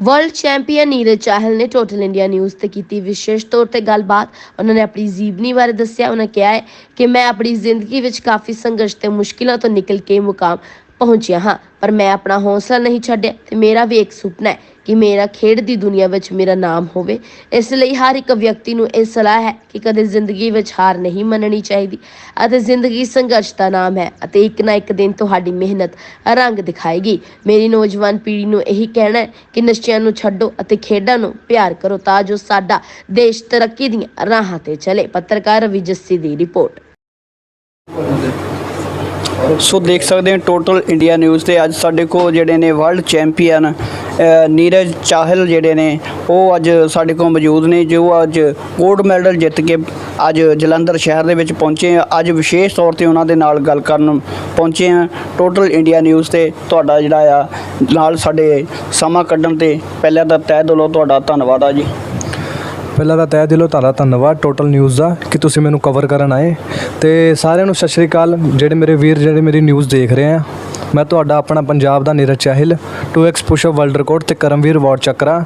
World champion Neeraj Chahal ਨੇ total India news ਤੇ ਕੀਤੀ ਵਿਸ਼ੇਸ਼ ਤੌਰ ਤੇ ਗੱਲਬਾਤ। ਉਹਨਾਂ ਨੇ ਆਪਣੀ ਜੀਵਨੀ ਬਾਰੇ ਦੱਸਿਆ। ਉਹਨਾਂ ਕਿਹਾ ਹੈ ਕਿ ਮੈਂ ਆਪਣੀ ਜ਼ਿੰਦਗੀ ਵਿੱਚ ਕਾਫੀ ਸੰਘਰਸ਼ ਤੇ ਮੁਸ਼ਕਿਲਾਂ ਤੋਂ ਨਿਕਲ ਕੇ ਮੁਕਾਮ ਪਹੁੰਚਿਆ ਹਾਂ, ਪਰ ਮੈਂ ਆਪਣਾ ਹੌਸਲਾ ਨਹੀਂ ਛੱਡਿਆ ਤੇ ਮੇਰਾ ਵੀ ਇੱਕ ਸੁਪਨਾ ਹੈ ਕਿ ਮੇਰਾ ਖੇਡ ਦੀ ਦੁਨੀਆ ਵਿੱਚ ਮੇਰਾ ਨਾਮ ਹੋਵੇ। ਇਸ ਲਈ ਹਰ ਇੱਕ ਵਿਅਕਤੀ ਨੂੰ ਇਹ ਸਲਾਹ ਹੈ ਕਿ ਕਦੇ ਜ਼ਿੰਦਗੀ ਵਿੱਚ ਹਾਰ ਨਹੀਂ ਮੰਨਣੀ ਚਾਹੀਦੀ ਅਤੇ ਜ਼ਿੰਦਗੀ ਸੰਘਰਸ਼ ਦਾ ਨਾਮ ਹੈ ਅਤੇ ਇੱਕ ਨਾ ਇੱਕ ਦਿਨ ਤੁਹਾਡੀ ਮਿਹਨਤ ਰੰਗ ਦਿਖਾਏਗੀ। ਮੇਰੀ ਨੌਜਵਾਨ ਪੀੜ੍ਹੀ ਨੂੰ ਇਹੀ ਕਹਿਣਾ ਹੈ ਕਿ ਨਸ਼ਿਆਂ ਨੂੰ ਛੱਡੋ ਅਤੇ ਖੇਡਾਂ ਨੂੰ ਪਿਆਰ ਕਰੋ ਤਾਂ ਜੋ ਸਾਡਾ ਦੇਸ਼ ਤਰੱਕੀ ਦੀਆਂ ਰਾਹਾਂ ਤੇ ਚਲੇ। ਪੱਤਰਕਾਰ ਰਵੀ ਜੱਸੀ ਦੀ ਰਿਪੋਰਟ। ਸੋ ਦੇਖ ਸਕਦੇ ਹਾਂ ਟੋਟਲ ਇੰਡੀਆ ਨਿਊਜ਼ ਤੇ ਅੱਜ ਸਾਡੇ ਕੋਲ ਜਿਹੜੇ ਨੇ ਵਰਲਡ ਚੈਂਪੀਅਨ ਨੀਰਜ ਚਾਹਲ ਜਿਹੜੇ ਨੇ, ਉਹ ਅੱਜ ਸਾਡੇ ਕੋਲ ਮੌਜੂਦ ਨੇ, ਜੋ ਅੱਜ 골ਡ ਮੈਡਲ ਜਿੱਤ ਕੇ ਅੱਜ ਜਲੰਧਰ ਸ਼ਹਿਰ ਦੇ ਵਿੱਚ ਪਹੁੰਚੇ ਆ। ਅੱਜ ਵਿਸ਼ੇਸ਼ ਤੌਰ ਤੇ ਉਹਨਾਂ ਦੇ ਨਾਲ ਗੱਲ ਕਰਨ ਪਹੁੰਚੇ ਆ। ਟੋਟਲ ਇੰਡੀਆ ਨਿਊਜ਼ ਤੇ ਤੁਹਾਡਾ ਜਿਹੜਾ ਆ, ਨਾਲ ਸਾਡੇ ਸਮਾਂ ਕੱਢਣ ਤੇ ਪਹਿਲਾਂ ਤਾਂ ਤਹਿ ਦਿਲੋਂ ਤੁਹਾਡਾ ਧੰਨਵਾਦ ਆ ਜੀ। ਪਹਿਲਾਂ ਤਾਂ ਤਹਿ ਦਿਲੋਂ ਤੁਹਾਡਾ ਧੰਨਵਾਦ ਟੋਟਲ ਨਿਊਜ਼ ਦਾ ਕਿ ਤੁਸੀਂ ਮੈਨੂੰ ਕਵਰ ਕਰਨ ਆਏ। ਤੇ ਸਾਰਿਆਂ ਨੂੰ ਸਤਿ ਸ਼੍ਰੀ ਅਕਾਲ। ਜਿਹੜੇ ਮੇਰੇ ਵੀਰ, ਜਿਹੜੇ ਮੇਰੀ ਨਿਊਜ਼ ਦੇਖ ਰਹੇ ਆ, ਮੈਂ ਤੁਹਾਡਾ ਆਪਣਾ ਪੰਜਾਬ ਦਾ Neeraj Chahal 2x pushup world record ਤੇ ਕਰਮਵੀਰ ਵਾਰਡ ਚੱਕਰਾ।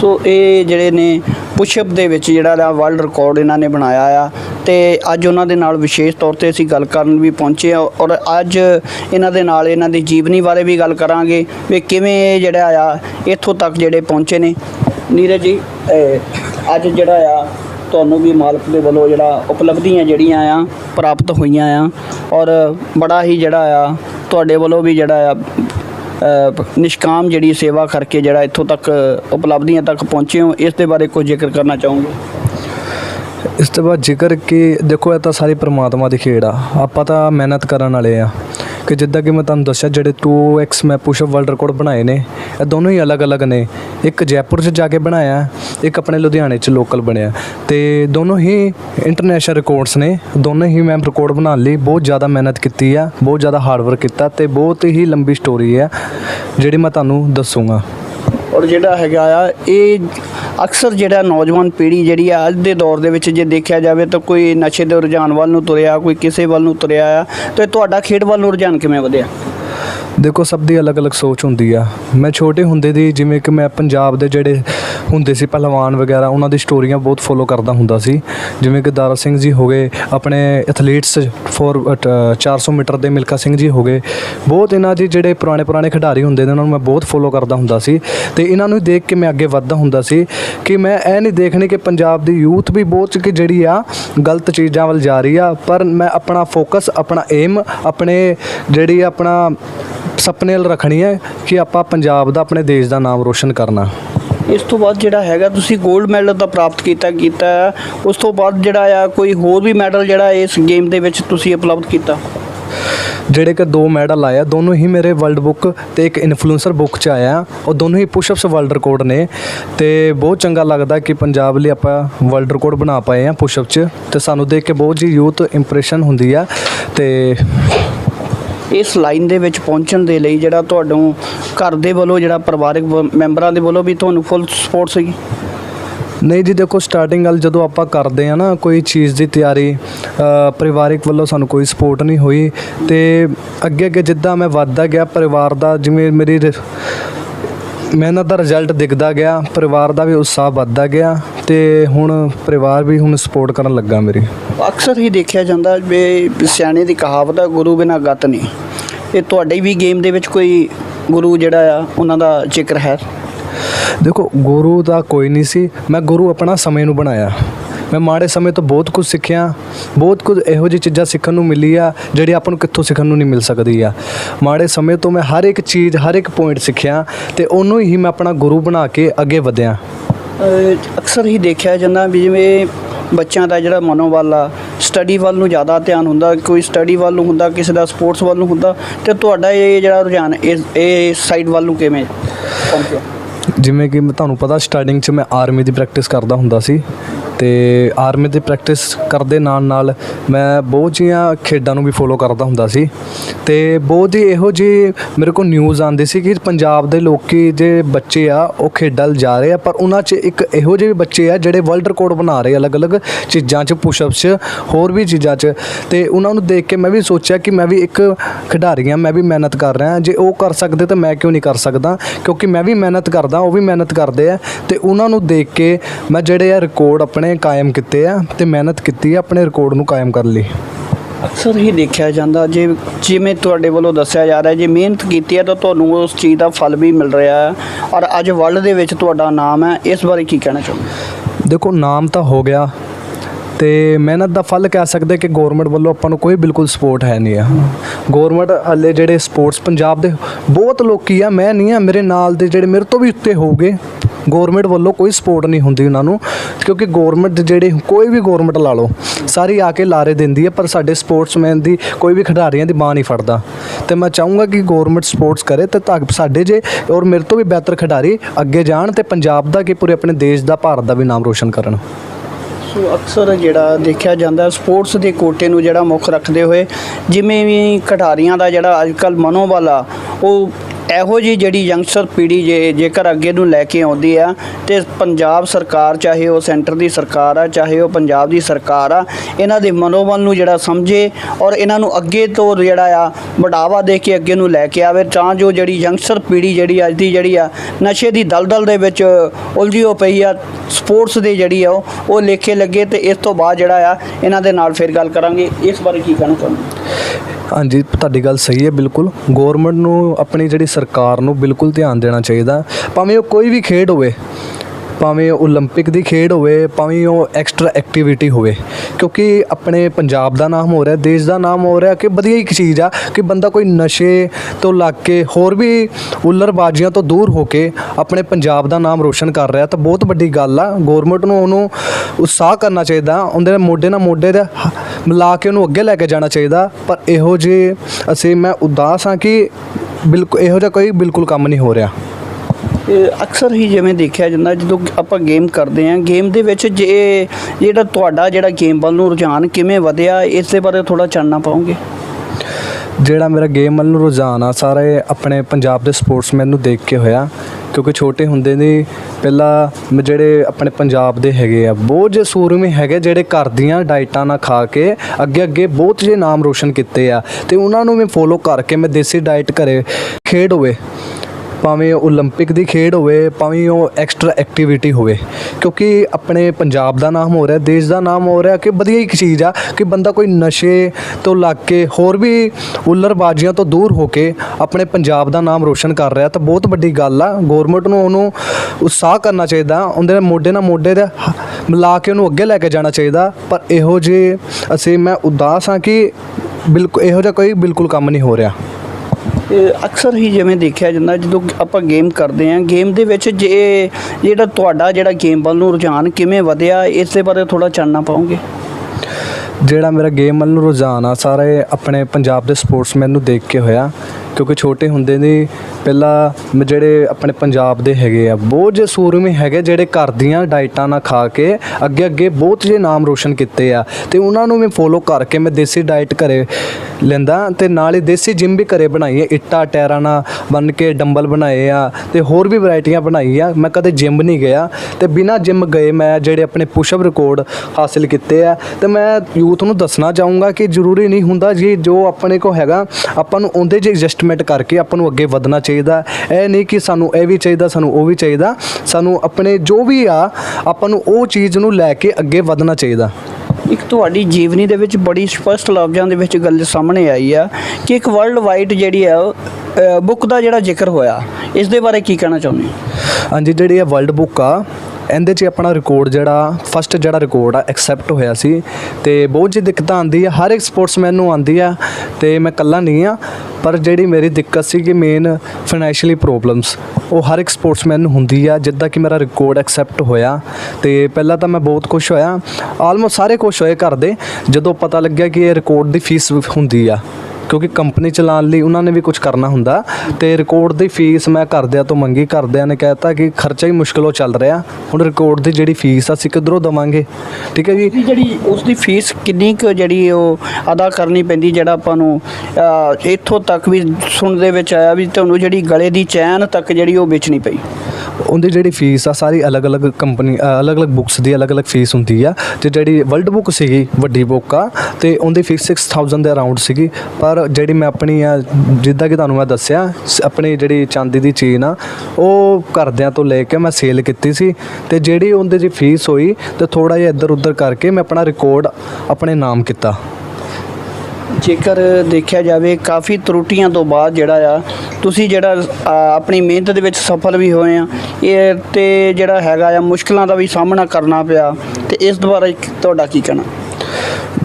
ਸੋ ਇਹ ਜਿਹੜੇ ਨੇ ਪੁਸ਼ਅਪ ਦੇ ਵਿੱਚ ਜਿਹੜਾ ਦਾ ਵਰਲਡ ਰਿਕਾਰਡ ਇਹਨਾਂ ਨੇ ਬਣਾਇਆ ਆ, ਤੇ ਅੱਜ ਉਹਨਾਂ ਦੇ ਨਾਲ ਵਿਸ਼ੇਸ਼ ਤੌਰ ਤੇ ਅਸੀਂ ਗੱਲ ਕਰਨ ਵੀ ਪਹੁੰਚੇ ਆ, ਔਰ ਅੱਜ ਇਹਨਾਂ ਦੇ ਨਾਲ ਇਹਨਾਂ ਦੀ ਜੀਵਨੀ ਬਾਰੇ ਵੀ ਗੱਲ ਕਰਾਂਗੇ, ਵੀ ਕਿਵੇਂ ਇਹ ਜਿਹੜਾ ਆ, ਇੱਥੋਂ ਤੱਕ ਜਿਹੜੇ ਪਹੁੰਚੇ ਨੇ। ਨੀਰਜ ਜੀ ਅੱਜ ਜਿਹੜਾ ਆ, ਤੁਹਾਨੂੰ ਵੀ ਮਾਲਕ ਦੇ ਵੱਲੋਂ ਜਿਹੜਾ ਉਪਲਬਧੀਆਂ ਜਿਹੜੀਆਂ ਆ, ਪ੍ਰਾਪਤ ਹੋਈਆਂ ਆ ਔਰ ਬੜਾ ਹੀ ਜਿਹੜਾ ਆ, ਤੁਹਾਡੇ ਵੱਲੋਂ ਵੀ ਜਿਹੜਾ ਆ ਨਿਸ਼ਕਾਮ ਜਿਹੜੀ ਸੇਵਾ ਕਰਕੇ ਜਿਹੜਾ ਇੱਥੋਂ ਤੱਕ ਉਪਲਬਧੀਆਂ ਤੱਕ ਪਹੁੰਚੇ ਹੋ, ਇਸ ਦੇ ਬਾਰੇ ਕੁਝ ਜ਼ਿਕਰ ਕਰਨਾ ਚਾਹੋਗੇ? ਇਸ ਤੋਂ ਬਾਅਦ ਜ਼ਿਕਰ ਕਿ ਦੇਖੋ, ਇਹ ਤਾਂ ਸਾਰੀ ਪ੍ਰਮਾਤਮਾ ਦੀ ਖੇਡ ਆ। ਆਪਾਂ ਤਾਂ ਮਿਹਨਤ ਕਰਨ ਵਾਲੇ ਆ। ਕਿ ਜਿੱਦਾਂ ਕਿ ਮੈਂ ਤੁਹਾਨੂੰ ਦੱਸਿਆ, ਜਿਹੜੇ 2x ਮੈਂ ਪੁਸ਼ਅਪ ਵਰਲਡ ਰਿਕਾਰਡ ਬਣਾਏ ਨੇ, ਇਹ ਦੋਨੋਂ ਹੀ ਅਲੱਗ-ਅਲੱਗ ਨੇ। ਇੱਕ ਜੈਪੁਰ 'ਚ ਜਾ ਕੇ ਬਣਾਇਆ, ਇੱਕ ਆਪਣੇ ਲੁਧਿਆਣੇ 'ਚ ਲੋਕਲ ਬਣਿਆ। ਤੇ ਦੋਨੋਂ ਹੀ ਇੰਟਰਨੈਸ਼ਨਲ ਰਿਕਾਰਡਸ ਨੇ। ਦੋਨੋਂ ਹੀ ਮੈਂ ਰਿਕਾਰਡ ਬਣਾਉਣ ਲਈ ਬਹੁਤ ਜ਼ਿਆਦਾ ਮਿਹਨਤ ਕੀਤੀ ਆ, ਬਹੁਤ ਜ਼ਿਆਦਾ ਹਾਰਡ ਵਰਕ ਕੀਤਾ ਤੇ ਬਹੁਤ ਹੀ ਲੰਬੀ ਸਟੋਰੀ ਆ, ਜਿਹੜੀ ਮੈਂ ਤੁਹਾਨੂੰ ਦੱਸੂਗਾ। ਔਰ ਜਿਹੜਾ ਹੈਗਾ ਆ, ਇਹ ਅਕਸਰ ਜਿਹੜਾ ਨੌਜਵਾਨ ਪੀੜ੍ਹੀ ਜਿਹੜੀ ਆ, ਅੱਜ ਦੇ ਦੌਰ ਦੇ ਵਿੱਚ ਜੇ ਦੇਖਿਆ ਜਾਵੇ ਤਾਂ ਕੋਈ ਨਸ਼ੇ ਦੇ ਰੁਝਾਨ ਵੱਲ ਨੂੰ ਤੁਰਿਆ, ਕੋਈ ਕਿਸੇ ਵੱਲ ਨੂੰ ਤੁਰਿਆ ਆ, ਤੇ ਤੁਹਾਡਾ ਖੇਡ ਵੱਲ ਨੂੰ ਰੁਝਾਨ ਕਿਵੇਂ ਵਧਿਆ? ਦੇਖੋ, ਸਭ ਦੀ ਅਲੱਗ-ਅਲੱਗ ਸੋਚ ਹੁੰਦੀ ਆ। ਮੈਂ ਛੋਟੇ ਹੁੰਦੇ ਦੀ ਜਿਵੇਂ ਕਿ ਮੈਂ ਪੰਜਾਬ ਦੇ ਜਿਹੜੇ ਹੁੰਦੇ ਸੀ ਪਹਿਲਵਾਨ ਵਗੈਰਾ, ਉਹਨਾਂ ਦੀ ਸਟੋਰੀਆਂ ਬਹੁਤ ਫੋਲੋ ਕਰਦਾ ਹੁੰਦਾ ਸੀ। ਜਿਵੇਂ ਕਿ ਦਾਰਾ ਸਿੰਘ ਜੀ ਹੋ ਗਏ, ਆਪਣੇ ਐਥਲੀਟਸ ਫੋਰ 400 ਮੀਟਰ ਦੇ ਮਿਲਖਾ ਸਿੰਘ ਜੀ ਹੋ ਗਏ। ਬਹੁਤ ਇਹਨਾਂ ਦੇ ਜਿਹੜੇ ਪੁਰਾਣੇ ਪੁਰਾਣੇ ਖਿਡਾਰੀ ਹੁੰਦੇ ਨੇ, ਉਹਨਾਂ ਨੂੰ ਮੈਂ ਬਹੁਤ ਫੋਲੋ ਕਰਦਾ ਹੁੰਦਾ ਸੀ। ਤੇ ਇਹਨਾਂ ਨੂੰ ਦੇਖ ਕੇ ਮੈਂ ਅੱਗੇ ਵੱਧਦਾ ਹੁੰਦਾ ਸੀ ਕਿ ਮੈਂ ਇਹ ਨਹੀਂ ਦੇਖਣੀ ਕਿ ਪੰਜਾਬ ਦੀ ਯੂਥ ਵੀ ਬਹੁਤ ਕਿ ਜਿਹੜੀ ਆ, ਗਲਤ ਚੀਜ਼ਾਂ ਵੱਲ ਜਾ ਰਹੀ ਆ, ਪਰ ਮੈਂ ਆਪਣਾ ਫੋਕਸ ਆਪਣਾ ਏਮ ਆਪਣੇ ਜਿਹੜੀ ਆਪਣਾ ਸੁਪਨੇ ਰੱਖਣੀ ਹੈ ਕਿ ਆਪਾਂ ਪੰਜਾਬ ਦਾ ਆਪਣੇ ਦੇਸ਼ ਦਾ ਨਾਮ ਰੋਸ਼ਨ ਕਰਨਾ। ਇਸ ਤੋਂ ਬਾਅਦ ਜਿਹੜਾ ਹੈਗਾ ਤੁਸੀਂ 골ਡ ਮੈਡਲ ਤਾਂ ਪ੍ਰਾਪਤ ਕੀਤਾ ਕੀਤਾ। ਉਸ ਤੋਂ ਬਾਅਦ ਜਿਹੜਾ ਆ ਕੋਈ ਹੋਰ ਵੀ ਮੈਡਲ ਜਿਹੜਾ ਇਸ ਗੇਮ ਦੇ ਵਿੱਚ ਤੁਸੀਂ ਉਪਲਬਧ ਕੀਤਾ? ਜਿਹੜੇ ਕਿ ਦੋ ਮੈਡਲ ਆਇਆ ਦੋਨੋਂ ਹੀ ਮੇਰੇ ਵਰਲਡ ਬੁੱਕ ਤੇ ਇੱਕ ਇਨਫਲੂਐਂਸਰ ਬੁੱਕ ਚ ਆਇਆ। ਉਹ ਦੋਨੋਂ ਹੀ ਪੁਸ਼ਅਪਸ ਵਰਲਡ ਰਿਕਾਰਡ ਨੇ। ਤੇ ਬਹੁਤ ਚੰਗਾ ਲੱਗਦਾ ਕਿ ਪੰਜਾਬ ਲਈ ਆਪਾਂ ਵਰਲਡ ਰਿਕਾਰਡ ਬਣਾ ਪਾਏ ਆ ਪੁਸ਼ਅਪ ਚ। ਤੇ ਸਾਨੂੰ ਦੇਖ ਕੇ ਬਹੁਤ ਜੀ ਯੂਥ ਇੰਪ੍ਰੈਸ਼ਨ ਹੁੰਦੀ ਆ। ਤੇ ਇਸ ਲਾਈਨ ਦੇ ਵਿੱਚ ਪਹੁੰਚਣ ਦੇ ਲਈ ਜਿਹੜਾ ਤੁਹਾਨੂੰ ਘਰ ਦੇ ਵੱਲੋਂ ਜਿਹੜਾ ਪਰਿਵਾਰਕ ਮੈਂਬਰਾਂ ਦੇ ਵੱਲੋਂ ਵੀ ਤੁਹਾਨੂੰ ਫੁੱਲ ਸਪੋਰਟ ਸੀਗੀ? ਨਹੀਂ ਜੀ ਦੇਖੋ ਸਟਾਰਟਿੰਗ ਗੱਲ ਜਦੋਂ ਆਪਾਂ ਕਰਦੇ ਆ ਨਾ ਕੋਈ ਚੀਜ਼ ਦੀ ਤਿਆਰੀ ਪਰਿਵਾਰਿਕ ਵੱਲੋਂ ਸਾਨੂੰ ਕੋਈ ਸਪੋਰਟ ਨਹੀਂ ਹੋਈ ਤੇ ਅੱਗੇ ਅੱਗੇ ਜਿੱਦਾਂ ਮੈਂ ਵੱਧਦਾ ਗਿਆ ਪਰਿਵਾਰ ਦਾ ਜਿਵੇਂ ਮੇਰੀ ਮਿਹਨਤ ਦਾ ਰਿਜ਼ਲਟ ਦਿਖਦਾ ਗਿਆ ਪਰਿਵਾਰ ਦਾ ਵੀ ਉਤਸ਼ਾਹ ਵੱਧਦਾ ਗਿਆ ਤੇ ਹੁਣ ਪਰਿਵਾਰ ਵੀ ਹੁਣ ਸਪੋਰਟ ਕਰਨ ਲੱਗਾ ਮੇਰੀ। ਅਕਸਰ ਹੀ ਦੇਖਿਆ ਜਾਂਦਾ ਵੀ ਸਿਆਣੇ ਦੀ ਕਹਾਵਤ ਹੈ ਗੁਰੂ ਬਿਨਾਂ ਗਤ ਨਹੀਂ। ਇਹ ਤੁਹਾਡੇ ਵੀ ਗੇਮ ਦੇ ਵਿੱਚ ਕੋਈ ਗੁਰੂ ਜਿਹੜਾ ਆ ਉਹਨਾਂ ਦਾ ਜ਼ਿਕਰ ਹੈ? ਦੇਖੋ ਗੁਰੂ ਦਾ ਕੋਈ ਨਹੀਂ ਸੀ। ਮੈਂ ਗੁਰੂ ਆਪਣਾ ਸਮੇਂ ਨੂੰ ਬਣਾਇਆ। ਮੈਂ ਮਾੜੇ ਸਮੇਂ ਤੋਂ ਬਹੁਤ ਕੁਝ ਸਿੱਖਿਆ। ਬਹੁਤ ਕੁਝ ਇਹੋ ਜਿਹੀ ਚੀਜ਼ਾਂ ਸਿੱਖਣ ਨੂੰ ਮਿਲੀ ਆ ਜਿਹੜੀ ਆਪਾਂ ਨੂੰ ਕਿੱਥੋਂ ਸਿੱਖਣ ਨੂੰ ਨਹੀਂ ਮਿਲ ਸਕਦੀ ਆ। ਮਾੜੇ ਸਮੇਂ ਤੋਂ ਮੈਂ ਹਰ ਇੱਕ ਚੀਜ਼ ਹਰ ਇੱਕ ਪੁਆਇੰਟ ਸਿੱਖਿਆ ਤੇ ਉਹਨੂੰ ਹੀ ਮੈਂ ਆਪਣਾ ਗੁਰੂ ਬਣਾ ਕੇ ਅੱਗੇ ਵਧਿਆ। ਅਕਸਰ ਹੀ ਦੇਖਿਆ ਜਾਂਦਾ ਵੀ ਜਿਵੇਂ ਬੱਚਿਆਂ ਦਾ ਜਿਹੜਾ ਮਨੋਬਲ ਆ ਸਟੱਡੀ ਵੱਲ ਨੂੰ ਜ਼ਿਆਦਾ ਧਿਆਨ ਹੁੰਦਾ, ਕੋਈ ਸਟੱਡੀ ਵੱਲ ਨੂੰ ਹੁੰਦਾ, ਕਿਸੇ ਦਾ ਸਪੋਰਟਸ ਵੱਲ ਨੂੰ ਹੁੰਦਾ, ਤੇ ਤੁਹਾਡਾ ਇਹ ਜਿਹੜਾ ਰੁਝਾਨ ਇਸ ਇਹ ਸਾਈਡ ਵੱਲ ਨੂੰ ਕਿਵੇਂ? ਪਹੁੰਚਿਆ ਜਿਵੇਂ ਕਿ ਮੈਂ ਤੁਹਾਨੂੰ ਪਤਾ ਸਟਾਰਟਿੰਗ 'ਚ ਮੈਂ ਆਰਮੀ ਦੀ ਪ੍ਰੈਕਟਿਸ ਕਰਦਾ ਹੁੰਦਾ ਸੀ। ਤੇ ਆਰਮੀ ਦੀ ਪ੍ਰੈਕਟਿਸ ਕਰਦੇ ਨਾਲ ਨਾਲ ਮੈਂ ਬਹੁਤ ਜੀਆਂ ਖੇਡਾਂ ਨੂੰ ਵੀ ਫੋਲੋ ਕਰਦਾ ਹੁੰਦਾ ਸੀ। ਤੇ ਬਹੁਤ ਹੀ ਇਹੋ ਜਿਹੀ ਮੇਰੇ ਕੋਲ ਨਿਊਜ਼ ਆਉਂਦੀ ਸੀ ਕਿ ਪੰਜਾਬ ਦੇ ਲੋਕੀ ਜੇ ਬੱਚੇ ਆ, ਉਹ ਖੇਡਾਂ ਜਾ ਰਹੇ ਆ, ਪਰ ਉਹਨਾਂ 'ਚ ਇੱਕ ਇਹੋ ਜਿਹੇ ਬੱਚੇ ਆ ਜਿਹੜੇ ਵਰਲਡ ਰਿਕਾਰਡ ਬਣਾ ਰਹੇ ਅਲੱਗ-ਅਲੱਗ ਚੀਜ਼ਾਂ 'ਚ ਪੁਸ਼ਅਪਸ 'ਚ, ਹੋਰ ਵੀ ਚੀਜ਼ਾਂ 'ਚ। ਤੇ ਉਹਨਾਂ ਨੂੰ ਦੇਖ ਕੇ ਮੈਂ ਵੀ ਸੋਚਿਆ ਕਿ ਮੈਂ ਵੀ ਇੱਕ ਖਿਡਾਰੀ ਹਾਂ ਮੈਂ ਵੀ ਮਿਹਨਤ ਕਰ ਰਿਹਾ। ਜੇ ਉਹ ਕਰ ਸਕਦੇ ਤਾਂ ਮੈਂ ਕਿਉਂ ਨਹੀਂ ਕਰ ਸਕਦਾ? ਕਿਉਂਕਿ ਮੈਂ ਵੀ ਮਿਹਨਤ ਕਰਦਾ, ਉਹ ਵੀ ਮਿਹਨਤ ਕਰਦੇ ਆ। ਤੇ ਉਹਨਾਂ ਨੂੰ ਦੇਖ ਕੇ ਮੈਂ ਜਿਹੜੇ ਆ ਰਿਕਾਰਡ ਆਪਣੇ ਕਾਇਮ ਕੀਤੇ ਆ ਤੇ ਮਿਹਨਤ ਕੀਤੀ ਆ ਆਪਣੇ ਰਿਕਾਰਡ ਨੂੰ ਕਾਇਮ ਕਰਨ ਲਈ। ਅਕਸਰ ਹੀ ਦੇਖਿਆ ਜਾਂਦਾ ਜੇ ਜਿਵੇਂ ਤੁਹਾਡੇ ਵੱਲੋਂ ਦੱਸਿਆ ਜਾ ਰਿਹਾ ਜੇ ਮਿਹਨਤ ਕੀਤੀ ਹੈ ਤਾਂ ਤੁਹਾਨੂੰ ਉਸ ਚੀਜ਼ ਦਾ ਫਲ ਵੀ ਮਿਲ ਰਿਹਾ ਹੈ ਔਰ ਅੱਜ ਵਰਲਡ ਦੇ ਵਿੱਚ ਤੁਹਾਡਾ ਨਾਮ ਹੈ ਇਸ ਬਾਰੇ ਕੀ ਕਹਿਣਾ ਚਾਹੁੰਦੇ ਦੇਖੋ ਨਾਮ ਤਾਂ ਹੋ ਗਿਆ ਤੇ ਮਿਹਨਤ ਦਾ ਫਲ ਕਹਿ ਸਕਦੇ ਕਿ ਗਵਰਨਮੈਂਟ ਵੱਲੋਂ ਆਪਾਂ ਨੂੰ ਕੋਈ ਬਿਲਕੁਲ ਸਪੋਰਟ ਹੈ ਨਹੀਂ ਆ। ਗਵਰਨਮੈਂਟ ਹਲੇ ਜਿਹੜੇ ਸਪੋਰਟਸ ਪੰਜਾਬ ਦੇ ਬਹੁਤ ਲੋਕੀ ਆ, ਮੈਂ ਨਹੀਂ ਆ, ਮੇਰੇ ਨਾਲ ਦੇ ਜਿਹੜੇ ਮੇਰੇ ਤੋਂ ਵੀ ਉੱਤੇ ਹੋਊਗੇ ਗਵਰਨਮੈਂਟ ਵੱਲੋਂ ਕੋਈ ਸਪੋਰਟ ਨਹੀਂ ਹੁੰਦੀ ਉਹਨਾਂ ਨੂੰ, ਕਿਉਂਕਿ ਗਵਰਨਮੈਂਟ ਜਿਹੜੇ ਕੋਈ ਵੀ ਗਵਰਨਮੈਂਟ ਲਾ ਲਓ, ਸਾਰੀ ਆ ਕੇ ਲਾਰੇ ਦਿੰਦੀ ਹੈ ਪਰ ਸਾਡੇ ਸਪੋਰਟਸਮੈਨ ਦੀ ਕੋਈ ਵੀ ਖਿਡਾਰੀਆਂ ਦੀ ਬਾਹ ਨਹੀਂ ਫੜਦਾ। ਤੇ ਮੈਂ ਚਾਹੂੰਗਾ ਕਿ ਗਵਰਨਮੈਂਟ ਸਪੋਰਟਸ ਕਰੇ ਤੇ ਤਾਂ ਸਾਡੇ ਜੇ ਔਰ ਮੇਰੇ ਤੋਂ ਵੀ ਬਿਹਤਰ ਖਿਡਾਰੀ ਅੱਗੇ ਜਾਣ ਤੇ ਪੰਜਾਬ ਦਾ ਕਿ ਪੂਰੇ ਆਪਣੇ ਦੇਸ਼ ਦਾ, ਭਾਰਤ ਦਾ ਵੀ ਨਾਮ ਰੋਸ਼ਨ ਕਰਨ। ਸੋ ਅਕਸਰ ਜਿਹੜਾ ਦੇਖਿਆ ਜਾਂਦਾ, ਸਪੋਰਟਸ ਦੇ ਕੋਟੇ ਨੂੰ ਜਿਹੜਾ ਮੁੱਖ ਰੱਖਦੇ ਹੋਏ, ਜਿਵੇਂ ਵੀ ਖਿਡਾਰੀਆਂ ਦਾ ਜਿਹੜਾ ਅੱਜਕੱਲ ਮਨੋਬਲ ਆ, ਉਹ ਇਹੋ ਜੀ ਜਿਹੜੀ ਯੰਗਸਟਰ ਪੀੜ੍ਹੀ ਜੇ ਜੇਕਰ ਅੱਗੇ ਨੂੰ ਲੈ ਕੇ ਆਉਂਦੀ ਆ, ਤੇ ਪੰਜਾਬ ਸਰਕਾਰ ਚਾਹੇ ਉਹ ਸੈਂਟਰ ਦੀ ਸਰਕਾਰ ਆ, ਚਾਹੇ ਉਹ ਪੰਜਾਬ ਦੀ ਸਰਕਾਰ ਆ, ਇਹਨਾਂ ਦੇ ਮਨੋਬਲ ਨੂੰ ਜਿਹੜਾ ਸਮਝੇ ਔਰ ਇਹਨਾਂ ਨੂੰ ਅੱਗੇ ਤੋਂ ਜਿਹੜਾ ਆ ਵਡਾਵਾ ਦੇ ਕੇ ਅੱਗੇ ਨੂੰ ਲੈ ਕੇ ਆਵੇ, ਤਾਂ ਜੋ ਜਿਹੜੀ ਯੰਗਸਟਰ ਪੀੜ੍ਹੀ ਜਿਹੜੀ ਅੱਜ ਦੀ ਜਿਹੜੀ ਆ, ਨਸ਼ੇ ਦੀ ਦਲਦਲ ਦੇ ਵਿੱਚ ਉਲਝੀ ਹੋ ਪਈ ਆ, ਸਪੋਰਟਸ ਦੀ ਜਿਹੜੀ ਆ ਉਹ ਉਹ ਲੇਖੇ ਲੱਗੇ ਤੇ ਇਸ ਤੋਂ ਬਾਅਦ ਜਿਹੜਾ ਆ, ਇਹਨਾਂ ਦੇ ਨਾਲ ਫਿਰ ਗੱਲ ਕਰਾਂਗੇ। ਇਸ ਬਾਰੇ ਕੀ ਕਹਿਣਾ ਚਾਹੁੰਦੇ ਹਾਂਜੀ, ਤੁਹਾਡੀ ਗੱਲ ਸਹੀ ਹੈ, ਬਿਲਕੁਲ। ਗੌਰਮੈਂਟ ਨੂੰ, ਆਪਣੀ ਜਿਹੜੀ ਸਰਕਾਰ ਨੂੰ ਬਿਲਕੁਲ ਧਿਆਨ ਦੇਣਾ ਚਾਹੀਦਾ। ਭਾਵੇਂ ਉਹ ਕੋਈ ਵੀ ਖੇਡ ਹੋਵੇ ਭਾਵੇਂ ਓਲੰਪਿਕ ਦੀ ਖੇਡ ਹੋਵੇ, ਭਾਵੇਂ ਉਹ ਐਕਸਟਰਾ ਐਕਟੀਵਿਟੀ ਹੋਵੇ, ਕਿਉਂਕਿ ਆਪਣੇ ਪੰਜਾਬ ਦਾ ਨਾਮ ਹੋ ਰਿਹਾ, ਦੇਸ਼ ਦਾ ਨਾਮ ਹੋ ਰਿਹਾ ਕਿ ਵਧੀਆ ਇੱਕ ਚੀਜ਼ ਆ ਕਿ ਬੰਦਾ ਕੋਈ ਨਸ਼ੇ ਤੋਂ ਲੱਗ ਕੇ ਹੋਰ ਵੀ ਉਲਰਬਾਜ਼ੀਆਂ ਤੋਂ ਦੂਰ ਹੋ ਕੇ ਆਪਣੇ ਪੰਜਾਬ ਦਾ ਨਾਮ ਰੋਸ਼ਨ ਕਰ ਰਿਹਾ, ਤਾਂ ਬਹੁਤ ਵੱਡੀ ਗੱਲ ਆ। ਗਵਰਨਮੈਂਟ ਨੂੰ ਉਹਨੂੰ ਉਤਸ਼ਾਹ ਕਰਨਾ ਚਾਹੀਦਾ, ਉਹਦੇ ਮੋਢੇ ਨਾਲ ਮੋਢੇ ਦਾ ਮਿਲਾ ਕੇ ਉਹਨੂੰ ਅੱਗੇ ਲੈ ਕੇ ਜਾਣਾ ਚਾਹੀਦਾ, ਪਰ ਇਹੋ ਜੇ ਅਸੀਂ, ਮੈਂ ਉਦਾਸ ਹਾਂ ਕਿ ਬਿਲਕੁਲ, ਇਹੋ ਜਿਹਾ ਕੋਈ ਬਿਲਕੁਲ ਕੰਮ ਨਹੀਂ ਹੋ ਰਿਹਾ। ਅਕਸਰ ਹੀ ਜਿਵੇਂ ਦੇਖਿਆ ਜਾਂਦਾ, ਜਦੋਂ ਆਪਾਂ ਗੇਮ ਕਰਦੇ ਆਂ ਗੇਮ ਦੇ ਵਿੱਚ ਜੇ ਜਿਹੜਾ ਤੁਹਾਡਾ ਜਿਹੜਾ ਗੇਮ ਵੱਲ ਨੂੰ ਰੁਝਾਨ ਕਿਵੇਂ ਵਧਿਆ, ਇਸ ਦੇ ਬਾਰੇ ਥੋੜਾ ਜਾਣਨਾ ਪਾਉਂਗੇ ਜਿਹੜਾ ਮੇਰਾ ਗੇਮ ਵੱਲ ਨੂੰ ਰੁਝਾਨ ਆ, ਸਾਰੇ ਆਪਣੇ ਪੰਜਾਬ ਦੇ ਸਪੋਰਟਸਮੈਨ ਨੂੰ ਦੇਖ ਕੇ ਹੋਇਆ, ਕਿਉਂਕਿ ਛੋਟੇ ਹੁੰਦੇ ਨੇ ਪਹਿਲਾਂ ਮੈਂ ਜਿਹੜੇ ਆਪਣੇ ਪੰਜਾਬ ਦੇ ਹੈਗੇ ਆ, ਬਹੁਤ ਜੇ ਸੂਰਮੇ ਹੈਗੇ ਜਿਹੜੇ ਘਰ ਦੀਆਂ ਡਾਈਟਾਂ ਨਾਲ ਖਾ ਕੇ ਅੱਗੇ ਅੱਗੇ ਬਹੁਤ ਜੇ ਨਾਮ ਰੋਸ਼ਨ ਕੀਤੇ ਆ, ਤੇ ਉਹਨਾਂ ਨੂੰ ਮੈਂ ਫੋਲੋ ਕਰਕੇ ਮੈਂ ਦੇਸੀ ਡਾਈਟ ਘਰੇ ਖੇਡ ਹੋਵੇ। ਭਾਵੇਂ ਉਹ 올림픽 ਦੀ ਖੇਡ ਹੋਵੇ ਭਾਵੇਂ ਉਹ ਐਕਸਟਰਾ ਐਕਟੀਵਿਟੀ ਹੋਵੇ ਕਿਉਂਕਿ ਆਪਣੇ ਪੰਜਾਬ ਦਾ ਨਾਮ ਹੋ ਰਿਹਾ ਦੇਸ਼ ਦਾ ਨਾਮ ਹੋ ਰਿਹਾ ਕਿ ਵਧੀਆ ਇੱਕ ਚੀਜ਼ ਆ ਕਿ ਬੰਦਾ ਕੋਈ ਨਸ਼ੇ ਤੋਂ ਲੱਗ ਕੇ ਹੋਰ ਵੀ ਉਲਰਬਾਜ਼ੀਆਂ ਤੋਂ ਦੂਰ ਹੋ ਕੇ ਆਪਣੇ ਪੰਜਾਬ ਦਾ ਨਾਮ ਰੋਸ਼ਨ ਕਰ ਰਿਹਾ ਤਾਂ ਬਹੁਤ ਵੱਡੀ ਗੱਲ ਆ ਗਵਰਨਮੈਂਟ ਨੂੰ ਉਹਨੂੰ ਉਤਸ਼ਾਹ ਕਰਨਾ ਚਾਹੀਦਾ ਉਹਦੇ ਨਾਲ ਮੋਢੇ ਨਾਲ ਮੋਢੇ ਦੇ ਹ- ਮਿਲਾ ਕੇ ਉਹਨੂੰ ਅੱਗੇ ਲੈ ਕੇ ਜਾਣਾ ਚਾਹੀਦਾ ਪਰ ਇਹੋ ਜਿਹੇ ਅਸੀਂ ਮੈਂ ਉਦਾਸ ਹਾਂ ਕਿ ਬਿਲਕੁਲ ਇਹੋ ਜਿਹਾ ਕੋਈ ਬਿਲਕੁਲ ਕੰਮ ਨਹੀਂ ਹੋ ਰਿਹਾ ਇਹ ਅਕਸਰ ਹੀ ਜਿਵੇਂ ਦੇਖਿਆ ਜਾਂਦਾ, ਜਦੋਂ ਆਪਾਂ ਗੇਮ ਕਰਦੇ ਆਂ ਗੇਮ ਦੇ ਵਿੱਚ ਜੇ ਜਿਹੜਾ ਤੁਹਾਡਾ ਜਿਹੜਾ ਗੇਮ ਵੱਲ ਨੂੰ ਰੁਝਾਨ ਕਿਵੇਂ ਵਧਿਆ, ਇਸ ਦੇ ਬਾਰੇ ਥੋੜਾ ਜਾਣਨਾ ਪਾਉਂਗੇ ਜਿਹੜਾ ਮੇਰਾ ਗੇਮ ਵੱਲ ਨੂੰ ਰੁਝਾਨ ਆ, ਸਾਰੇ ਆਪਣੇ ਪੰਜਾਬ ਦੇ ਸਪੋਰਟਸਮੈਨ ਨੂੰ ਦੇਖ ਕੇ ਹੋਇਆ। ਕਿਉਂਕਿ ਛੋਟੇ ਹੁੰਦੇ ਨੇ, ਪਹਿਲਾਂ ਮੈਂ ਜਿਹੜੇ ਆਪਣੇ ਪੰਜਾਬ ਦੇ ਹੈਗੇ ਆ, ਬਹੁਤ ਜੇ ਸੂਰਮੇ ਹੈਗੇ ਜਿਹੜੇ ਘਰ ਦੀਆਂ ਡਾਈਟਾਂ ਨਾਲ ਖਾ ਕੇ ਅੱਗੇ ਅੱਗੇ ਬਹੁਤ ਜੇ ਨਾਮ ਰੋਸ਼ਨ ਕੀਤੇ ਆ। ਤੇ ਉਹਨਾਂ ਨੂੰ ਮੈਂ ਫੋਲੋ ਕਰਕੇ ਮੈਂ ਦੇਸੀ ਡਾਈਟ ਘਰੇ ਲੈਂਦਾ ਤੇ ਨਾਲ ਹੀ ਦੇਸੀ ਜਿਮ ਵੀ ਘਰੇ ਬਣਾਈ ਹੈ ਇੱਟਾਂ ਟੈਰਾਂ ਨਾਲ ਬਣ ਕੇ ਡੰਬਲ ਬਣਾਏ ਆ ਤੇ ਹੋਰ ਵੀ ਵੈਰਾਈਟੀਆਂ ਬਣਾਈ ਆ। ਮੈਂ ਕਦੇ ਜਿਮ ਨਹੀਂ ਗਿਆ ਤੇ ਬਿਨਾ ਜਿਮ ਗਏ ਮੈਂ ਜਿਹੜੇ ਆਪਣੇ ਪੁਸ਼ਅਪ ਰਿਕਾਰਡ ਹਾਸਿਲ ਕੀਤੇ ਆ। ਤੇ ਮੈਂ ਯੂਥ ਨੂੰ ਦੱਸਣਾ ਚਾਹੂੰਗਾ ਕਿ ਜ਼ਰੂਰੀ ਨਹੀਂ ਹੁੰਦਾ ਜੀ ਜੋ ਆਪਣੇ ਕੋ ਹੈਗਾ, ਆਪਾਂ ਨੂੰ ਉਹਦੇ 'ਚ ਐਡਜਸਟ ਐਡਜਸਟਮੈਂਟ ਕਰਕੇ ਆਪਾਂ ਨੂੰ ਅੱਗੇ ਵਧਣਾ ਚਾਹੀਦਾ। ਇਹ ਨਹੀਂ ਕਿ ਸਾਨੂੰ ਇਹ ਵੀ ਚਾਹੀਦਾ ਸਾਨੂੰ ਉਹ ਵੀ ਚਾਹੀਦਾ। ਸਾਨੂੰ ਆਪਣੇ ਜੋ ਵੀ ਆ ਆਪਾਂ ਨੂੰ ਉਹ ਚੀਜ਼ ਨੂੰ ਲੈ ਕੇ ਅੱਗੇ ਵਧਣਾ ਚਾਹੀਦਾ। ਇੱਕ ਤੁਹਾਡੀ ਜੀਵਨੀ ਦੇ ਵਿੱਚ ਬੜੀ ਸਪਸ਼ਟ ਲਫ਼ਜ਼ਾਂ ਦੇ ਵਿੱਚ ਗੱਲ ਸਾਹਮਣੇ ਆਈ ਆ ਕਿ ਇੱਕ ਵਰਲਡ ਵਾਈਡ ਜਿਹੜੀ ਆ ਬੁੱਕ ਦਾ ਜਿਹੜਾ ਜ਼ਿਕਰ ਹੋਇਆ ਇਸ ਦੇ ਬਾਰੇ ਕੀ ਕਹਿਣਾ ਚਾਹੁੰਦੇ ਹੋ? ਹਾਂਜੀ ਜਿਹੜੀ ਇਹ ਵਰਲਡ ਬੁੱਕ ਆ ਇਹਦੇ 'ਚ ਆਪਣਾ ਰਿਕਾਰਡ ਜਿਹੜਾ ਫਸਟ ਜਿਹੜਾ ਰਿਕਾਰਡ ਆ ਐਕਸੈਪਟ ਹੋਇਆ ਸੀ। ਤੇ ਬਹੁਤ ਜਿਹੀ ਦਿੱਕਤਾਂ ਆਉਂਦੀ ਆ, ਹਰ ਇੱਕ ਸਪੋਰਟਸਮੈਨ ਨੂੰ ਆਉਂਦੀ ਆ, ਤੇ ਮੈਂ ਇਕੱਲਾ ਨਹੀਂ ਆ, ਪਰ ਜਿਹੜੀ ਮੇਰੀ ਦਿੱਕਤ ਸੀ ਕਿ ਮੇਨ ਫਾਈਨੈਂਸ਼ੀਅਲੀ ਪ੍ਰੋਬਲਮਸ ਉਹ ਹਰ ਇੱਕ ਸਪੋਰਟਸਮੈਨ ਨੂੰ ਹੁੰਦੀ ਆ, ਜਿੱਦਾਂ ਕਿ ਮੇਰਾ ਰਿਕਾਰਡ ਐਕਸੈਪਟ ਹੋਇਆ। ਤੇ ਪਹਿਲਾਂ ਤਾਂ ਮੈਂ ਬਹੁਤ ਖੁਸ਼ ਹੋਇਆ ਆਲਮੋਸਟ ਸਾਰੇ ਖੁਸ਼ ਹੋਏ ਘਰ ਦੇ, ਜਦੋਂ ਪਤਾ ਲੱਗਿਆ ਕਿ ਇਹ ਰਿਕਾਰਡ ਦੀ ਫੀਸ ਹੁੰਦੀ ਆ। ਕਿਉਂਕਿ ਕੰਪਨੀ ਚਲਾਉਣ ਲਈ ਉਹਨਾਂ ਨੇ ਵੀ ਕੁਝ ਕਰਨਾ ਹੁੰਦਾ ਤੇ ਰਿਕਾਰਡ ਦੀ ਫੀਸ ਮੈਂ ਘਰਦਿਆਂ ਤੋਂ ਮੰਗੀ, ਘਰਦਿਆਂ ਨੇ ਕਹਿਤਾ ਕਿ ਖਰਚਾ ਹੀ ਮੁਸ਼ਕਿਲੋਂ ਚੱਲ ਰਿਹਾ। ਹੁਣ ਰਿਕਾਰਡ ਦੀ ਜਿਹੜੀ ਫੀਸ ਆ ਅਸੀਂ ਕਿੱਧਰੋਂ ਦੇਵਾਂਗੇ? ਠੀਕ ਹੈ ਜੀ? ਜਿਹੜੀ ਉਸ ਦੀ ਫੀਸ ਕਿੰਨੀ ਕੁ ਜਿਹੜੀ ਉਹ ਅਦਾ ਕਰਨੀ ਪੈਂਦੀ, ਜਿਹੜਾ ਆਪਾਂ ਨੂੰ ਇੱਥੋਂ ਤੱਕ ਵੀ ਸੁਣਨ ਦੇ ਵਿੱਚ ਆਇਆ ਵੀ ਤੁਹਾਨੂੰ ਜਿਹੜੀ ਗਲੇ ਦੀ ਚੈਨ ਤੱਕ ਜਿਹੜੀ ਉਹ ਵੇਚਣੀ ਪਈ। ਉਹਦੀ ਜਿਹੜੀ ਫੀਸ ਆ, ਸਾਰੀ ਅਲੱਗ-ਅਲੱਗ ਕੰਪਨੀ ਅਲੱਗ-ਅਲੱਗ ਬੁੱਕਸ ਦੀ ਅਲੱਗ-ਅਲੱਗ ਫੀਸ ਹੁੰਦੀ ਆ। ਤੇ ਜਿਹੜੀ ਵਰਲਡ ਬੁੱਕ ਸੀਗੀ, ਵੱਡੀ ਬੁੱਕ ਆ, ਤੇ ਉਹਦੀ ਫੀਸ 6000 ਦੇ ਅਰਾਊਂਡ ਸੀਗੀ। ਪਰ ਜਿਹੜੀ ਮੈਂ ਆਪਣੀ ਆ, ਜਿੱਦਾਂ ਕਿ ਤੁਹਾਨੂੰ ਮੈਂ ਦੱਸਿਆ, ਸ- ਆਪਣੀ ਜਿਹੜੀ ਚਾਂਦੀ ਦੀ ਚੇਨ ਆ, ਉਹ ਘਰਦਿਆਂ ਤੋਂ ਲੈ ਕੇ ਮੈਂ ਸੇਲ ਕੀਤੀ ਸੀ। ਤੇ ਜਿਹੜੀ ਉਹਦੇ ਦੀ ਫੀਸ ਹੋਈ, ਤੇ ਥੋੜਾ ਜਿਹਾ ਇੱਧਰ ਉੱਧਰ ਕਰਕੇ ਮੈਂ ਆਪਣਾ ਰਿਕਾਰਡ ਆਪਣੇ ਨਾਮ ਕੀਤਾ। ਜੇਕਰ ਦੇਖਿਆ ਜਾਵੇ, ਕਾਫੀ ਤਰੁੱਟੀਆਂ ਤੋਂ ਬਾਅਦ ਜਿਹੜਾ ਆ, ਤੁਸੀਂ ਜਿਹੜਾ ਆਪਣੀ ਮਿਹਨਤ ਦੇ ਵਿੱਚ ਸਫਲ ਵੀ ਹੋਏ ਆ, ਇਹ ਤੇ ਜਿਹੜਾ ਹੈਗਾ ਆ, ਮੁਸ਼ਕਲਾਂ ਦਾ ਵੀ ਸਾਹਮਣਾ ਕਰਨਾ ਪਿਆ, ਤੇ ਇਸ ਦੁਆਰਾ ਤੁਹਾਡਾ ਕੀ ਕਹਿਣਾ?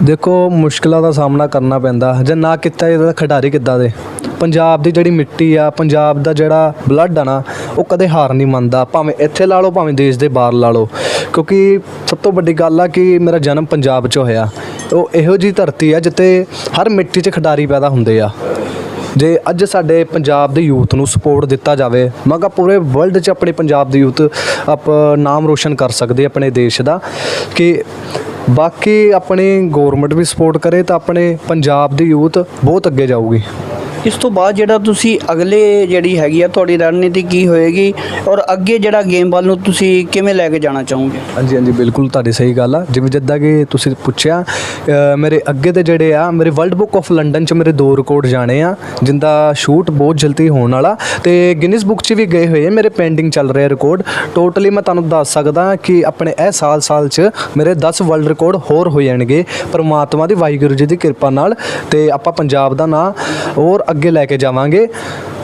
ਦੇਖੋ, ਮੁਸ਼ਕਲਾਂ ਦਾ ਸਾਹਮਣਾ ਕਰਨਾ ਪੈਂਦਾ, ਜੇ ਨਾ ਕੀਤਾ ਇਹਦਾ ਖਿਡਾਰੀ ਕਿੱਦਾਂ ਦੇ? ਪੰਜਾਬ ਦੀ ਜਿਹੜੀ ਮਿੱਟੀ ਆ, ਪੰਜਾਬ ਦਾ ਜਿਹੜਾ ਬਲੱਡ ਆ ਨਾ, ਉਹ ਕਦੇ ਹਾਰ ਨਹੀਂ ਮੰਨਦਾ, ਭਾਵੇਂ ਇੱਥੇ ਲਾ ਲਓ, ਭਾਵੇਂ ਦੇਸ਼ ਦੇ ਬਾਹਰ ਲਾ ਲਓ, ਕਿਉਂਕਿ ਸਭ ਤੋਂ ਵੱਡੀ ਗੱਲ ਆ ਕਿ ਮੇਰਾ ਜਨਮ ਪੰਜਾਬ 'ਚ ਹੋਇਆ। ਉਹ ਇਹੋ ਜੀ ਧਰਤੀ ਆ ਜਿੱਥੇ ਹਰ ਮਿੱਟੀ 'ਚ ਖਿਡਾਰੀ ਪੈਦਾ ਹੁੰਦੇ ਆ। ਜੇ ਅੱਜ ਸਾਡੇ ਪੰਜਾਬ ਦੇ ਯੂਥ ਨੂੰ ਸਪੋਰਟ ਦਿੱਤਾ ਜਾਵੇ ਮੈਂ ਕਿਹਾ ਪੂਰੇ ਵਰਲਡ 'ਚ ਆਪਣੇ ਪੰਜਾਬ ਦੇ ਯੂਥ ਆਪ ਨਾਮ ਰੋਸ਼ਨ ਕਰ ਸਕਦੇ ਆਪਣੇ ਦੇਸ਼ ਦਾ, ਕਿ ਬਾਕੀ ਆਪਣੀ ਗਵਰਨਮੈਂਟ ਵੀ ਸਪੋਰਟ ਕਰੇ ਤਾਂ ਆਪਣੇ ਪੰਜਾਬ ਦੀ ਯੂਥ ਬਹੁਤ ਅੱਗੇ ਜਾਊਗੀ। ਇਸ ਤੋਂ ਬਾਅਦ ਜਿਹੜਾ ਤੁਸੀਂ ਅਗਲੇ ਜਿਹੜੀ ਹੈਗੀ ਆ, ਤੁਹਾਡੀ ਰਣਨੀਤੀ ਕੀ ਹੋਏਗੀ ਔਰ ਅੱਗੇ ਜਿਹੜਾ ਗੇਮ ਵੱਲ ਨੂੰ ਤੁਸੀਂ ਕਿਵੇਂ ਲੈ ਕੇ ਜਾਣਾ ਚਾਹੋਗੇ? ਹਾਂਜੀ ਹਾਂਜੀ, ਬਿਲਕੁਲ ਤੁਹਾਡੀ ਸਹੀ ਗੱਲ ਆ। ਜਿਵੇਂ ਜਿੱਦਾਂ ਕਿ ਤੁਸੀਂ ਪੁੱਛਿਆ ਮੇਰੇ ਅੱਗੇ ਦੇ ਜਿਹੜੇ ਆ, ਮੇਰੇ ਵਰਲਡ ਬੁੱਕ ਆਫ ਲੰਡਨ ਚ ਮੇਰੇ ਦੋ ਰਿਕਾਰਡ ਜਾਣੇ ਆ, ਜਿੰਦਾ ਸ਼ੂਟ ਬਹੁਤ ਜਲਦੀ ਹੋਣ ਵਾਲਾ। ਤੇ ਗਿਨੀਜ਼ ਬੁੱਕ ਚ ਵੀ ਗਏ ਹੋਏ ਆ, ਮੇਰੇ ਪੈਂਡਿੰਗ ਚੱਲ ਰਹੇ ਰਿਕਾਰਡ ਟੋਟਲੀ ਮੈਂ ਤੁਹਾਨੂੰ ਦੱਸ ਸਕਦਾ ਕਿ ਆਪਣੇ ਇਹ ਸਾਲ ਸਾਲ ਚ ਮੇਰੇ 10 ਵਰਲਡ ਰਿਕਾਰਡ ਹੋਰ ਹੋ ਜਾਣਗੇ। ਪਰਮਾਤਮਾ ਦੀ ਵਾਹਿਗੁਰੂ ਜੀ ਦੀ ਕਿਰਪਾ ਨਾਲ। ਤੇ ਆਪਾਂ ਪੰਜਾਬ ਦਾ ਨਾਂ, ਹੋਰ ਅੱਗੇ ਲੈ ਕੇ ਜਾਵਾਂਗੇ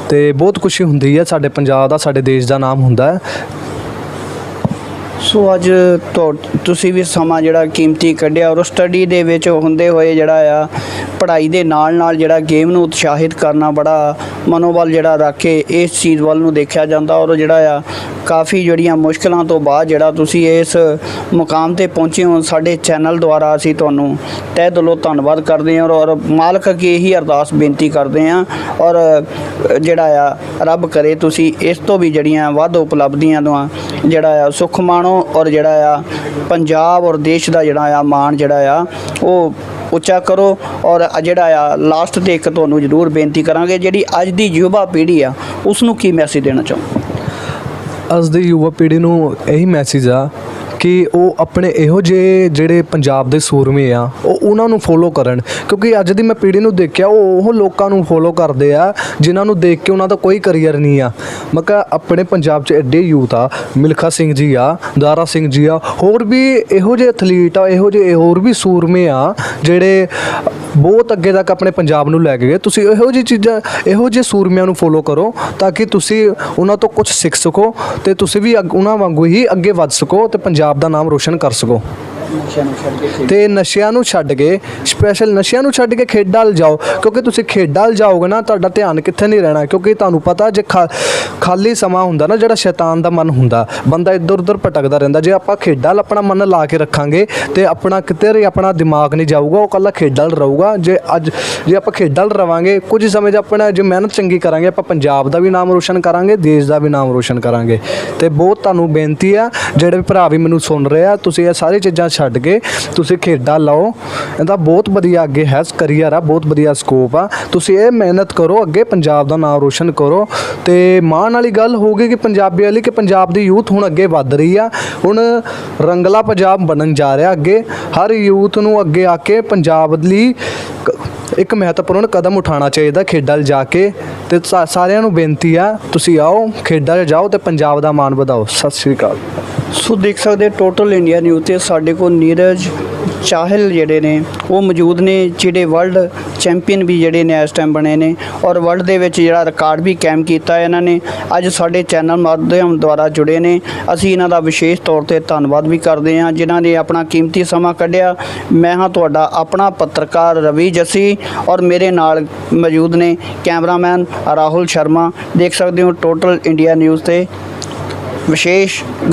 ਤੇ ਬਹੁਤ ਖੁਸ਼ੀ ਹੁੰਦੀ ਹੈ ਸਾਡੇ ਪੰਜਾਬ ਦਾ, ਸਾਡੇ ਦੇਸ਼ ਦਾ ਨਾਮ ਹੁੰਦਾ ਹੈ। ਸੋ ਅੱਜ ਤੁਸੀਂ ਵੀ ਸਮਾਂ ਜਿਹੜਾ ਕੀਮਤੀ ਕੱਢਿਆ ਔਰ ਸਟੱਡੀ ਦੇ ਵਿੱਚ ਹੁੰਦੇ ਹੋਏ ਜਿਹੜਾ ਆ, ਪੜ੍ਹਾਈ ਦੇ ਨਾਲ ਨਾਲ ਜਿਹੜਾ ਗੇਮ ਨੂੰ ਉਤਸ਼ਾਹਿਤ ਕਰਨਾ ਬੜਾ ਮਨੋਬਲ ਜਿਹੜਾ ਰੱਖ ਕੇ ਇਸ ਚੀਜ਼ ਵੱਲ ਨੂੰ ਦੇਖਿਆ ਜਾਂਦਾ ਔਰ ਜਿਹੜਾ ਆ, ਕਾਫੀ ਜਿਹੜੀਆਂ ਮੁਸ਼ਕਲਾਂ ਤੋਂ ਬਾਅਦ ਜਿਹੜਾ ਤੁਸੀਂ ਇਸ ਮੁਕਾਮ ਤੇ ਪਹੁੰਚੇ ਹੋ, ਸਾਡੇ ਚੈਨਲ ਦੁਆਰਾ ਅਸੀਂ ਤੁਹਾਨੂੰ ਤਹਿ ਦਿਲੋਂ ਧੰਨਵਾਦ ਕਰਦੇ ਹਾਂ ਔਰ- ਔਰ ਮਾਲਕ ਅੱਗੇ ਇਹੀ ਅਰਦਾਸ ਬੇਨਤੀ ਕਰਦੇ ਹਾਂ ਔਰ ਜਿਹੜਾ ਆ, ਰੱਬ ਕਰੇ ਤੁਸੀਂ ਇਸ ਤੋਂ ਵੀ ਜਿਹੜੀਆਂ ਵੱਧ ਉਪਲਬਧੀਆਂ ਦਾ ਜਿਹੜਾ ਆ ਸੁੱਖ ਮਾਣੋ ਔਰ ਜਿਹੜਾ ਆ, ਪੰਜਾਬ ਔਰ ਦੇਸ਼ ਦਾ ਜਿਹੜਾ ਆ ਮਾਣ ਜਿਹੜਾ ਆ, ਉਹ ਉੱਚਾ ਕਰੋ ਔਰ ਜਿਹੜਾ ਆ ਲਾਸਟ ਤੇ ਇੱਕ ਤੁਹਾਨੂੰ ਜ਼ਰੂਰ ਬੇਨਤੀ ਕਰਾਂਗੇ ਜਿਹੜੀ ਅੱਜ ਦੀ ਯੁਵਾ ਪੀੜ੍ਹੀ ਆ ਉਸ ਨੂੰ ਕੀ ਮੈਸੇਜ ਦੇਣਾ ਚਾਹੋ ਅੱਜ ਦੀ ਯੁਵਾ ਪੀੜ੍ਹੀ ਨੂੰ ਇਹੀ ਮੈਸੇਜ ਆ ਕਿ ਉਹ ਆਪਣੇ ਇਹੋ ਜਿਹੇ ਜਿਹੜੇ ਪੰਜਾਬ ਦੇ ਸੂਰਮੇ ਆ, ਉਹ ਉਹਨਾਂ ਨੂੰ ਫੋਲੋ ਕਰਨ। ਕਿਉਂਕਿ ਅੱਜ ਦੀ ਮੈਂ ਪੀੜ੍ਹੀ ਨੂੰ ਦੇਖਿਆ, ਉਹ ਉਹ ਲੋਕਾਂ ਨੂੰ ਫੋਲੋ ਕਰਦੇ ਆ, ਜਿਨ੍ਹਾਂ ਨੂੰ ਦੇਖ ਕੇ ਉਹਨਾਂ ਦਾ ਕੋਈ ਕਰੀਅਰ ਨਹੀਂ ਆ। ਮੈਂ ਕਿਹਾ, ਆਪਣੇ ਪੰਜਾਬ 'ਚ ਐਡੇ ਯੂਥ ਆ, ਮਿਲਖਾ ਸਿੰਘ ਜੀ ਆ, ਦਾਰਾ ਸਿੰਘ ਜੀ ਆ, ਹੋਰ ਵੀ ਇਹੋ ਜਿਹੇ ਐਥਲੀਟ ਆ, ਇਹੋ ਜਿਹੇ ਹੋਰ ਵੀ ਸੂਰਮੇ ਆ, ਜਿਹੜੇ ਬਹੁਤ ਅੱਗੇ ਤੱਕ ਆਪਣੇ ਪੰਜਾਬ ਨੂੰ ਲੈ ਕੇ ਗਏ। ਤੁਸੀਂ ਇਹੋ ਜਿਹੀ ਚੀਜ਼ਾਂ, ਇਹੋ ਜਿਹੇ ਸੂਰਮਿਆਂ ਨੂੰ ਫੋਲੋ ਕਰੋ ਤਾਂ ਕਿ ਤੁਸੀਂ ਉਹਨਾਂ ਤੋਂ ਕੁਝ ਸਿੱਖ ਸਕੋ ਤੇ ਤੁਸੀਂ ਵੀ ਅੱਗ- ਉਹਨਾਂ ਵਾਂਗੂ ਹੀ ਅੱਗੇ ਵੱਧ ਸਕੋ ਤੇ ਪੰਜਾਬ ਦਾ ਨਾਮ ਰੋਸ਼ਨ ਕਰ ਸਕੋ। ਤੇ ਨਸ਼ਿਆਂ ਨੂੰ ਛੱਡ ਕੇ ਸਪੈਸ਼ਲ ਨਸ਼ਿਆਂ ਨੂੰ ਛੱਡ ਕੇ ਖੇਡਾਂ ਵੱਲ ਜਾਓ, ਕਿਉਂਕਿ ਤੁਸੀਂ ਖੇਡਾਂ ਵੱਲ ਜਾਓਗੇ ਨਾ, ਤੁਹਾਡਾ ਧਿਆਨ ਕਿੱਥੇ ਨਹੀਂ ਰਹਿਣਾ, ਕਿਉਂਕਿ ਤੁਹਾਨੂੰ ਪਤਾ ਜੇ ਖਾ- ਖਾਲੀ ਸਮਾਂ ਹੁੰਦਾ ਨਾ, ਜਿਹੜਾ ਸ਼ੈਤਾਨ ਦਾ ਮਨ ਹੁੰਦਾ, ਬੰਦਾ ਇੱਧਰ ਉੱਧਰ ਭਟਕਦਾ ਰਹਿੰਦਾ, ਜੇ ਆਪਾਂ ਖੇਡਾਂ ਵੱਲ ਆਪਣਾ ਮਨ ਲਾ ਕੇ ਰੱਖਾਂਗੇ, ਤੇ ਆਪਣਾ ਕਿਤੇ ਵੀ ਆਪਣਾ ਦਿਮਾਗ ਨਹੀਂ ਜਾਊਗਾ, ਉਹ ਕੱਲਾ ਖੇਡਾਂ ਵੱਲ ਰਹੂਗਾ, ਜੇ ਅੱਜ, ਜੇ ਆਪਾਂ ਖੇਡਾਂ ਵੱਲ ਰਵਾਂਗੇ, ਕੁਝ ਸਮੇਂ 'ਚ ਆਪਣਾ ਜੇ ਮਿਹਨਤ ਚੰਗੀ ਕਰਾਂਗੇ, ਆਪਾਂ ਪੰਜਾਬ ਦਾ ਵੀ ਨਾਮ ਰੋਸ਼ਨ ਕਰਾਂਗੇ, ਦੇਸ਼ ਦਾ ਵੀ ਨਾਮ ਰੋਸ਼ਨ ਕਰਾਂਗੇ, ਤੇ ਬਹੁਤ ਤੁਹਾਨੂੰ ਬੇਨਤੀ ਆ, ਜਿਹੜੇ ਭਰਾ ਵੀ ਮੈਨੂੰ ਸੁਣ ਰਹੇ ਆ, ਤੁਸੀਂ ਇਹ ਸਾਰੀ ਚੀਜ਼ਾਂ ਛੱਡ ਕੇ ਤੁਸੀਂ ਖੇਡਾਂ ਲਾਓ। ਇਹਦਾ ਬਹੁਤ ਵਧੀਆ ਅੱਗੇ ਹੈ ਕਰੀਅਰ ਆ, ਬਹੁਤ ਵਧੀਆ ਸਕੋਪ ਆ। ਤੁਸੀਂ ਇਹ ਮਿਹਨਤ ਕਰੋ, ਅੱਗੇ ਪੰਜਾਬ ਦਾ ਨਾਮ ਰੋਸ਼ਨ ਕਰੋ। ਤੇ ਮਾਣ ਵਾਲੀ ਗੱਲ ਹੋਊਗੀ ਕਿ ਪੰਜਾਬੀ ਵਾਲੀ ਕਿ ਪੰਜਾਬ ਦੀ ਯੂਥ ਹੁਣ ਅੱਗੇ ਵੱਧ ਰਹੀ ਆ। ਹੁਣ ਰੰਗਲਾ ਪੰਜਾਬ ਬਣਨ ਜਾ ਰਿਹਾ ਅੱਗੇ। ਹਰ ਯੂਥ ਨੂੰ ਅੱਗੇ ਆ ਕੇ ਪੰਜਾਬ ਲਈ ਇੱਕ ਮਹੱਤਵਪੂਰਨ ਕਦਮ ਉਠਾਉਣਾ ਚਾਹੀਦਾ ਖੇਡਾਂ 'ਚ ਜਾ ਕੇ ਤੇ ਸਾ- ਸਾਰਿਆਂ ਨੂੰ ਬੇਨਤੀ ਆ, ਤੁਸੀਂ ਆਓ, ਖੇਡਾਂ 'ਚ ਜਾਓ ਤੇ ਪੰਜਾਬ ਦਾ ਮਾਣ ਵਧਾਓ। ਸਤਿ ਸ਼੍ਰੀ ਅਕਾਲ। ਸੋ ਦੇਖ ਸਕਦੇ ਟੋਟਲ ਇੰਡੀਆ ਨਿਊਜ਼ ਤੇ ਸਾਡੇ ਕੋਲ ਨੀਰਜ ਚਾਹਲ ਜਿਹੜੇ ਨੇ, ਉਹ ਮੌਜੂਦ ਨੇ, ਜਿਹੜੇ ਵਰਲਡ ਚੈਂਪੀਅਨ ਵੀ ਜਿਹੜੇ ਨੇ ਇਸ ਟਾਈਮ ਬਣੇ ਨੇ ਔਰ ਵਰਲਡ ਦੇ ਵਿੱਚ ਜਿਹੜਾ ਰਿਕਾਰਡ ਵੀ ਕਾਇਮ ਕੀਤਾ ਇਹਨਾਂ ਨੇ, ਅੱਜ ਸਾਡੇ ਚੈਨਲ ਮਾਧਿਅਮ ਦੁਆਰਾ ਜੁੜੇ ਨੇ। ਅਸੀਂ ਇਹਨਾਂ ਦਾ ਵਿਸ਼ੇਸ਼ ਤੌਰ ਤੇ ਧੰਨਵਾਦ ਵੀ ਕਰਦੇ ਹਾਂ, ਜਿਨ੍ਹਾਂ ਨੇ ਆਪਣਾ ਕੀਮਤੀ ਸਮਾਂ ਕੱਢਿਆ। ਮੈਂ ਹਾਂ ਤੁਹਾਡਾ ਆਪਣਾ ਪੱਤਰਕਾਰ ਰਵੀ ਜੱਸੀ ਔਰ ਮੇਰੇ ਨਾਲ ਮੌਜੂਦ ਨੇ ਕੈਮਰਾਮੈਨ ਰਾਹੁਲ ਸ਼ਰਮਾ। ਦੇਖ ਸਕਦੇ ਹੋ ਟੋਟਲ ਇੰਡੀਆ ਨਿਊਜ਼ ਤੇ ਵਿਸ਼ੇਸ਼ ਗੱਲ